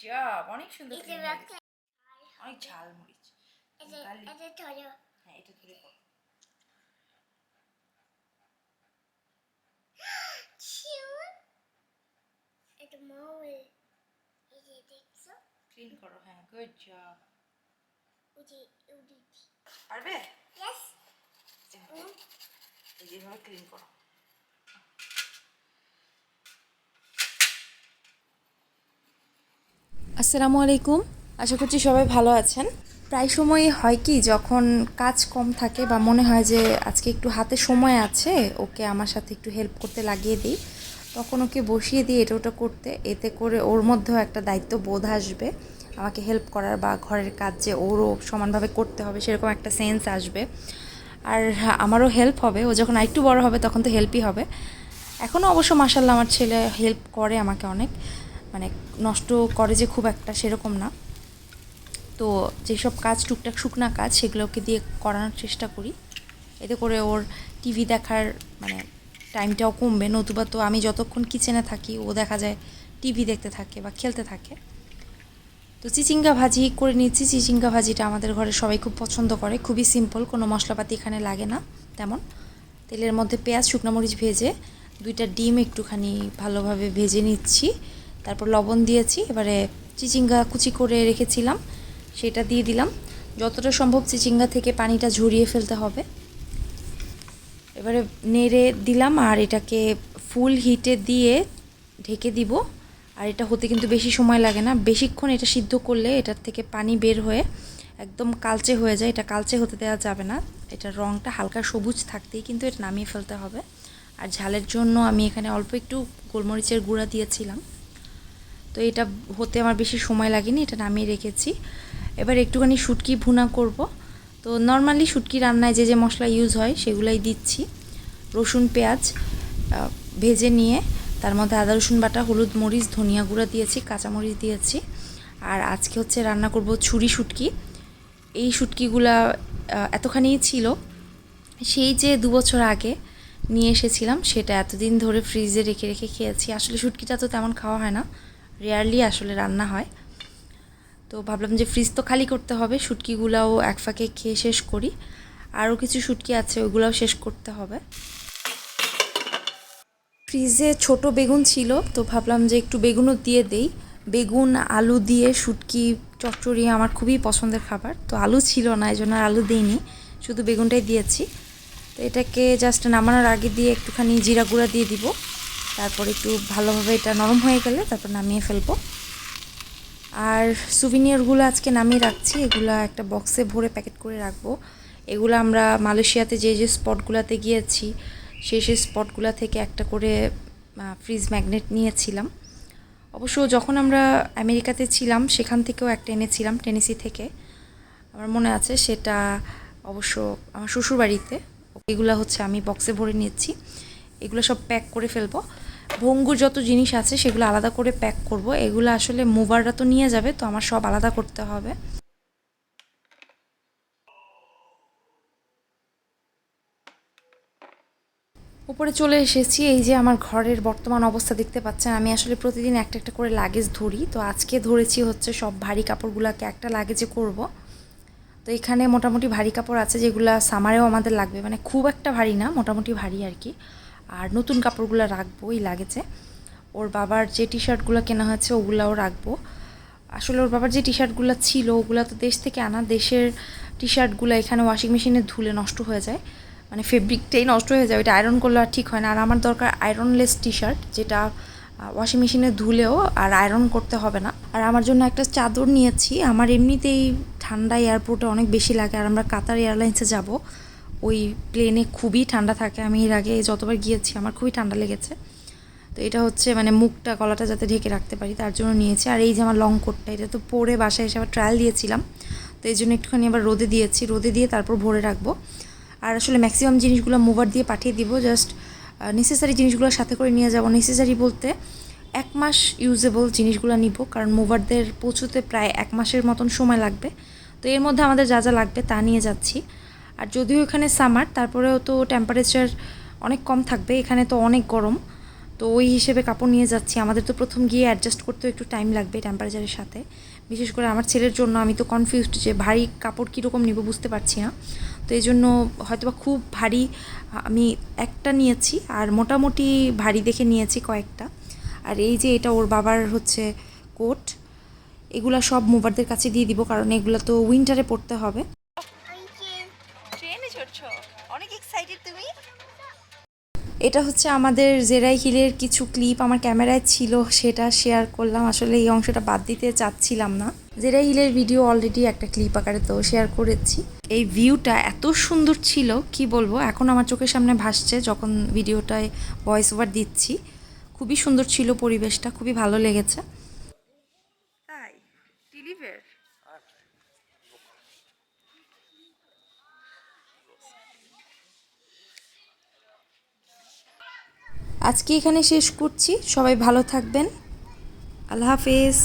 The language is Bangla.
জব অনেক সুন্দর। অনেক ঝাল মরিচ। হ্যাঁ এটা ধরে কর ক্লিন হ্যাঁ গুড জব পারবে? এই যেভাবে ক্লিন করো। আসসালামু আলাইকুম। আশা করছি সবাই ভালো আছেন। প্রায় সময়ই হয় কি, যখন কাজ কম থাকে বা মনে হয় যে আজকে একটু হাতে সময় আছে, ওকে আমার সাথে একটু হেল্প করতে লাগিয়ে দিই, তখন ওকে বসিয়ে দিই এটা ওটা করতে। এতে করে ওর মধ্যেও একটা দায়িত্ব বোধ আসবে। আমাকে হেল্প করার বা ঘরের কাজ যে ওরও সমানভাবে করতে হবে, সেরকম একটা সেন্স আসবে। আর আমারও হেল্প হবে। ও যখন আরেকটু বড় হবে, তখন তো হেল্পই হবে। এখনও অবশ্য মাসাল্লাহ আমার ছেলে হেল্প করে আমাকে অনেক। মানে নষ্ট করে যে খুব একটা সেরকম না। তো যেসব কাজ টুকটাক শুকনা কাজ সেগুলোকে দিয়ে করানোর চেষ্টা করি। এতে করে ওর টিভি দেখার মানে টাইমটাও কমবে। নতুবা তো আমি যতক্ষণ কিচেনে থাকি, ও দেখা যায় টিভি দেখতে থাকে বা খেলতে থাকে। তো চিচিঙ্গা ভাজি করে নিচ্ছি। চিচিঙ্গা ভাজিটা আমাদের ঘরে সবাই খুব পছন্দ করে। খুবই সিম্পল কোনো মশলাপাতি এখানে লাগে না তেমন। তেলের মধ্যে পেঁয়াজ, শুকনো মরিচ ভেজে দুইটা ডিম একটুখানি ভালোভাবে ভেজে নিচ্ছি। তারপর লবণ দিয়েছি, এবারে চিচিঙ্গা কুচি করে রেখেছিলাম, সেটা দিয়ে দিলাম। যতটা সম্ভব চিচিঙ্গা থেকে পানিটা ঝরিয়ে ফেলতে হবে। এবারে নেড়ে দিলাম আর এটাকে ফুল হিটে দিয়ে ঢেকে দিব। আর এটা হতে কিন্তু বেশি সময় লাগে না। বেশিক্ষণ এটা সিদ্ধ করলে এটার থেকে পানি বের হয়ে একদম কালচে হয়ে যায়। এটা কালচে হতে দেওয়া যাবে না। এটার রঙটা হালকা সবুজ থাকতেই কিন্তু এটা নামিয়ে ফেলতে হবে। আর ঝালের জন্য আমি এখানে অল্প একটু গোলমরিচের গুঁড়া দিয়েছিলাম। তো এটা হতে আমার বেশি সময় লাগেনি এটা নামিয়ে রেখেছি। এবার একটুখানি শুটকি ভুনা করব। তো নর্মালি শুটকি রান্নায় যে যে মশলা ইউজ হয় সেগুলাই দিচ্ছি। রসুন পেঁয়াজ ভেজে নিয়ে তার মধ্যে আদা রসুন বাটা হলুদ মরিচ ধনিয়া গুঁড়া দিয়েছি কাঁচামরিচ দিয়েছি। আর আজকে হচ্ছে রান্না করব ছুরি শুটকি। এই শুটকিগুলা আহ, এতখানিই ছিল সেই যে দু বছর আগে নিয়ে এসেছিলাম সেটা এতদিন ধরে ফ্রিজে রেখে রেখে খেয়েছি। আসলে শুটকিটা তো তেমন খাওয়া হয় না। রেয়ারলি আসলে রান্না হয়। তো ভাবলাম যে ফ্রিজ তো খালি করতে হবে, শুটকিগুলাও এক ফাঁকে খেয়ে শেষ করি। আরও কিছু শুটকি আছে ওইগুলাও শেষ করতে হবে। ফ্রিজে ছোট বেগুন ছিল, তো ভাবলাম যে একটু বেগুনও দিয়ে দেই। বেগুন, আলু দিয়ে শুটকি, চচ্চড়ি আমার খুবই পছন্দের খাবার। তো আলু ছিল না এই জন্য আলু দিইনি, শুধু বেগুনটাই দিয়েছি। তো এটাকে জাস্ট নামানোর আগে দিয়ে একটুখানি জিরা গুঁড়া দিয়ে দিব। তারপর একটু ভালোভাবে এটা নরম হয়ে গেলে তারপর নামিয়ে ফেলব। আর সুভিনিয়রগুলো আজকে নামিয়ে রাখছি। এগুলো একটা বক্সে ভরে প্যাকেট করে রাখব। এগুলো আমরা মালয়েশিয়াতে যে যে স্পটগুলোতে গিয়েছি, সেই সেই স্পটগুলো থেকে একটা করে ফ্রিজ ম্যাগনেট নিয়েছিলাম। অবশ্য যখন আমরা আমেরিকাতে ছিলাম, সেখান থেকেও একটা এনেছিলাম টেনেসি থেকে। আমার মনে আছে সেটা অবশ্য আমার শ্বশুরবাড়িতে। এগুলো হচ্ছে আমি বক্সে ভরে নিয়েছি। এগুলো সব প্যাক করে ফেলব। ভঙ্গুর যত জিনিস আছে, সেগুলো আলাদা করে প্যাক করব। এগুলো আসলে মুভাররা তো নিয়ে যাবে, তো আমার সব আলাদা করতে হবে। উপরে চলে এসেছি, এই যে আমার ঘরের বর্তমান অবস্থা দেখতে পাচ্ছেন। আমি আসলে প্রতিদিন একটা একটা করে লাগেজ ধরি। তো আজকে ধরেছি হচ্ছে সব ভারী কাপড়গুলোকে একটা লাগেজে করব। তো এখানে মোটামুটি ভারী কাপড় আছে যেগুলো সামারেও আমাদের লাগবে। মানে খুব একটা ভারী না, মোটামুটি ভারী আর কি। আর নতুন কাপড়গুলো রাখব এই লাগেজে ওর বাবার যে টি শার্টগুলো কেনা হয়েছে, ওগুলাও রাখব। আসলে ওর বাবার যে টি শার্টগুলো ছিল, ওগুলো তো দেশ থেকে আনা, দেশের টি শার্টগুলো এখানে ওয়াশিং মেশিনে ধুলে নষ্ট হয়ে যায়। মানে ফেব্রিকটাই নষ্ট হয়ে যায়, ওইটা আয়রন করলে আর ঠিক হয় না। আর আমার দরকার আয়রনলেস টি শার্ট যেটা ওয়াশিং মেশিনে ধুলেও আর আয়রন করতে হবে না। আর আমার জন্য একটা চাদর নিয়েছি। আমার এমনিতেই ঠান্ডা এয়ারপোর্টে অনেক বেশি লাগে, আর আমরা কাতার এয়ারলাইন্সে যাব। ওই প্লেনে খুবই ঠান্ডা থাকে। আমি এর আগে যতবার গিয়েছি, আমার খুবই ঠান্ডা লেগেছে। তো এটা হচ্ছে মানে মুখটা, গলাটা যাতে ঢেকে রাখতে পারি, তার জন্য নিয়েছি। আর এই যে আমার লং কোটটা এটা তো পরে বাসায় এসে আবার ট্রায়াল দিয়েছিলাম। তো এই জন্য একটুখানি আবার রোদে দিয়েছি। রোদে দিয়ে তারপর ভরে রাখব। আর আসলে ম্যাক্সিমাম জিনিসগুলো মুভার দিয়ে পাঠিয়ে দিব। জাস্ট নেসেসারি জিনিসগুলো সাথে করে নিয়ে যাব। নেসেসারি বলতে এক মাস ইউজেবল জিনিসগুলো নিব। কারণ মুভারদের পৌঁছতে প্রায় এক মাসের মতন সময় লাগবে। তো এর মধ্যে আমাদের যা যা লাগবে তা নিয়ে যাচ্ছি। আর যদিও এখানে সামার তারপরেও তো টেম্পারেচার অনেক কম থাকবে, এখানে তো অনেক গরম। তো ওই হিসেবে কাপড় নিয়ে যাচ্ছি। আমাদের তো প্রথম গিয়ে অ্যাডজাস্ট করতেও একটু টাইম লাগবে টেম্পারেচারের সাথে। বিশেষ করে আমার ছেলের জন্য আমি তো কনফিউজড যে ভারী কাপড় কীরকম নিব বুঝতে পারছি না। তো এই জন্য হয়তোবা খুব ভারী, আমি একটা নিয়েছি আর মোটামুটি ভারী দেখে নিয়েছি কয়েকটা। আর এই যে এটা ওর বাবার হচ্ছে কোট এগুলা সব মুভারদের কাছে দিয়ে দিব, কারণ এগুলো তো উইন্টারে পড়তে হবে। এটা হচ্ছে আমাদের জেরাই হিলের কিছু ক্লিপ আমার ক্যামেরায় ছিল, সেটা শেয়ার করলাম। আসলে এই অংশটা বাদ দিতে চাচ্ছিলাম না। জেরাই হিলের ভিডিও অলরেডি একটা ক্লিপ আকারে তো শেয়ার করেছি। এই ভিউটা এত সুন্দর ছিল, কি বলব? এখন আমার চোখের সামনে ভাসছে যখন ভিডিওটায় ভয়েস ওভার দিচ্ছি। খুবই সুন্দর ছিল পরিবেশটা, খুবই ভালো লেগেছে। আজকে এখানে শেষ করছি। সবাই ভালো থাকবেন। আল্লাহ হাফেজ।